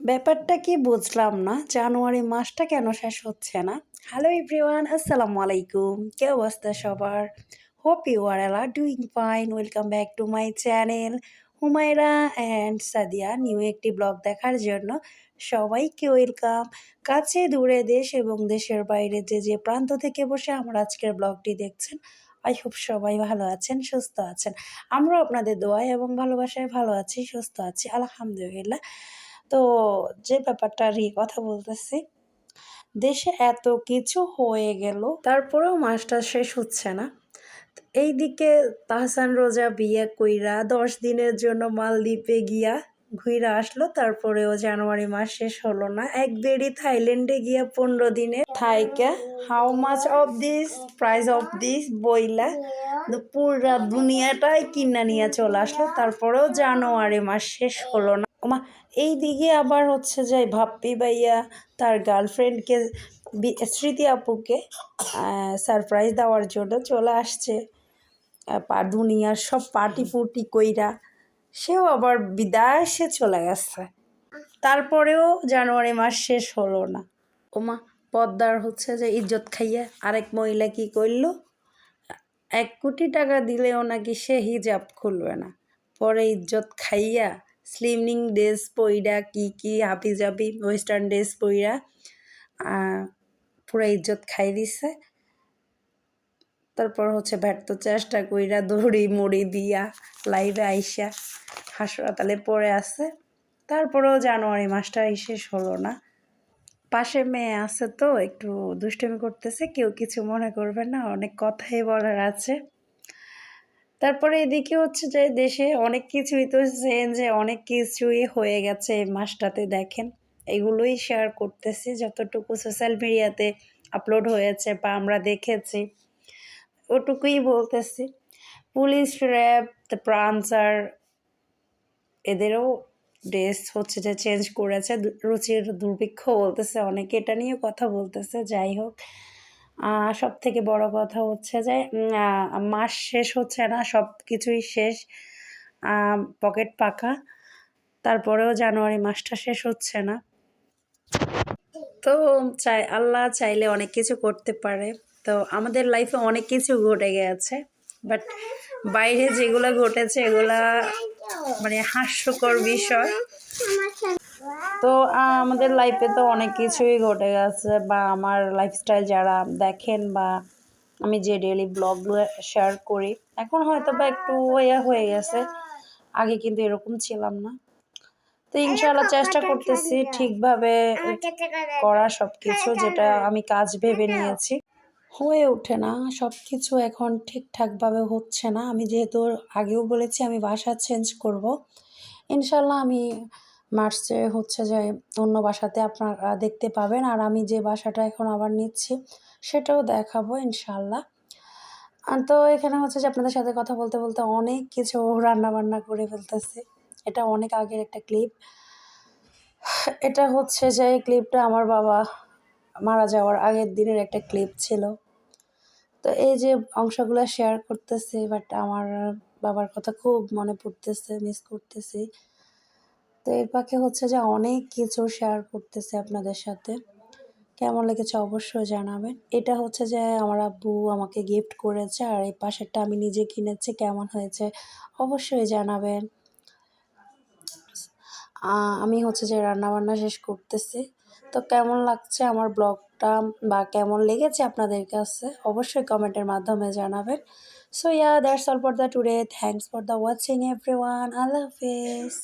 ব্যাপারটা কি বুঝলাম না। জানুয়ারি মাসটা কেন শেষ হচ্ছে না? হ্যালো এভরিওয়ান আসসালামু আলাইকুম। কি অবস্থা সবার? Hope you are all doing fine welcome back to my channel Humaira and Sadia new একটি ব্লগ দেখার জন্য সবাইকে ওয়েলকাম কাছে, দূরে দেশ এবং দেশের বাইরে যে যে প্রান্ত থেকে বসে আমার আজকের ব্লগটি দেখছেন আই হোপ সবাই ভালো আছেন, সুস্থ আছেন। আমরাও আপনাদের দোয়ায় এবং ভালোবাসায় ভালো আছি, সুস্থ আছি, আলহামদুলিল্লাহ। তো যে ব্যাপারটা নিয়ে কথা বলতেছি, দেশে এত কিছু হয়ে গেল, তারপরেও মাসটা শেষ হচ্ছে না। এইদিকে তাহসান রোজা বিয়ে কইরা দশ দিনের জন্য মালদ্বীপে গিয়া ঘুরে আসলো, তারপরেও জানুয়ারি মাস শেষ হলো না। এক বেড়ি থাইল্যান্ডে গিয়া পনেরো দিনে থাইকা how much of this price of this বইলা পুরা দুনিয়াটাই কিনা নিয়ে চলে আসলো, তারপরেও জানুয়ারি মাস শেষ হলো না। ওমা, এই দিকে আবার হচ্ছে যে ভাপ্পি ভাইয়া তার গার্লফ্রেন্ডকে স্মৃতি আপুকে সারপ্রাইজ দেওয়ার জন্য চলে আসছে। পা দুনিয়ার সব পার্টি ফুটি কইরা সেও আবার বিদায় সে চলে গেছে। তারপরেও জানুয়ারি মাস শেষ হলো না। ওমা, পদ্মার হচ্ছে যে ইজ্জত খাইয়া আরেক মহিলা কি করল এক কোটি টাকা দিলেও নাকি সে হিজাব খুলবে না। পরে ইজ্জত খাইয়া স্লিমিং ড্রেস পইরা কি কি হাবি জাবি ওয়েস্টার্ন ড্রেস পইরা পুরো ইজ্জত খাই দিছে। তারপর হচ্ছে ব্যর্থ চেষ্টা কইরা দড়ি মুড়ি দিয়া লাইভে আইসা হাসপাতালে পড়ে আছে। তারপরেও জানুয়ারি মাসটা শেষ হলো না। পাশে মেয়ে আছে তো, একটু দুষ্টমি করতেছে, কেউ কিছু মনে করবে না, অনেক কথাই বলার আছে। তারপরে এদিকে হচ্ছে যে দেশে অনেক কিছুই তো চেঞ্জে অনেক কিছুই হয়ে গেছে মাসটাতে দেখেন। এগুলোই শেয়ার করতেছি, যতটুকু সোশ্যাল মিডিয়াতে আপলোড হয়েছে বা আমরা দেখেছি, ওটুকুই বলতেছি। পুলিশ র্যাব প্রান্সার এদেরও ড্রেস হচ্ছে যে চেঞ্জ করেছে, রুচির দুর্ভিক্ষ বলতেছে, অনেকে এটা নিয়ে কথা বলতেছে, যাই হোক। সব থেকে বড় কথা হচ্ছে যে মাস শেষ হচ্ছে না সব কিছুই শেষ পকেট পাকা। তারপরেও জানুয়ারি মাসটা শেষ হচ্ছে না। তো চাই, আল্লাহ চাইলে অনেক কিছু করতে পারে। তো আমাদের লাইফে অনেক কিছু ঘটে গেছে বাট বাইরে যেগুলো ঘটেছে এগুলা মানে হাস্যকর বিষয়। তো আমাদের লাইফে তো অনেক কিছুই ঘটে গেছে বা আমার লাইফস্টাইল যারা দেখেন বা আমি যে ডেলি ব্লগগুলো শেয়ার করি এখন হয়তো বা একটু ইয়ে হয়ে গেছে। আগে কিন্তু এরকম ছিলাম না। তো ইনশাল্লাহ চেষ্টা করতেছি ঠিকভাবে করা সব কিছু যেটা আমি কাজ ভেবে নিয়েছি। হয়ে ওঠে না সব কিছু এখন ঠিকঠাকভাবে হচ্ছে না। আমি যেহেতু আগেও বলেছি আমি বাসা চেঞ্জ করব। ইনশাল্লাহ আমি মার্চে হচ্ছে যে অন্য বাসাতে আপনারা দেখতে পাবেন। আর আমি যে বাসাটা এখন আবার নিচ্ছি, সেটাও দেখাবো ইনশাল্লাহ তো এখানে হচ্ছে যে আপনাদের সাথে কথা বলতে বলতে অনেক কিছু রান্না বান্না করে ফেলতেছে। এটা অনেক আগের একটা ক্লিপ। এটা হচ্ছে যে এই ক্লিপটা আমার বাবা মারা যাওয়ার আগের দিনের একটা ক্লিপ ছিল। তো এই যে অংশগুলো শেয়ার করতেছি বাট আমার বাবার কথা খুব মনে পড়তেছে মিস করতেছি। তো এর পাখে হচ্ছে যে অনেক কিছু শেয়ার করতেছে আপনাদের সাথে। কেমন লেগেছে অবশ্যই জানাবেন। এটা হচ্ছে যে আমার আব্বু আমাকে গিফট করেছে আর এই পাশেরটা আমি নিজে কিনেছি, কেমন হয়েছে অবশ্যই জানাবেন। আমি হচ্ছে যে রান্নাবান্না শেষ করতেছি। তো কেমন লাগছে আমার ব্লগটা বা কেমন লেগেছে আপনাদের কাছে অবশ্যই কমেন্টের মাধ্যমে জানাবেন। So yeah that's all for the today thanks for the watching everyone আল্লাহ হাফেজ।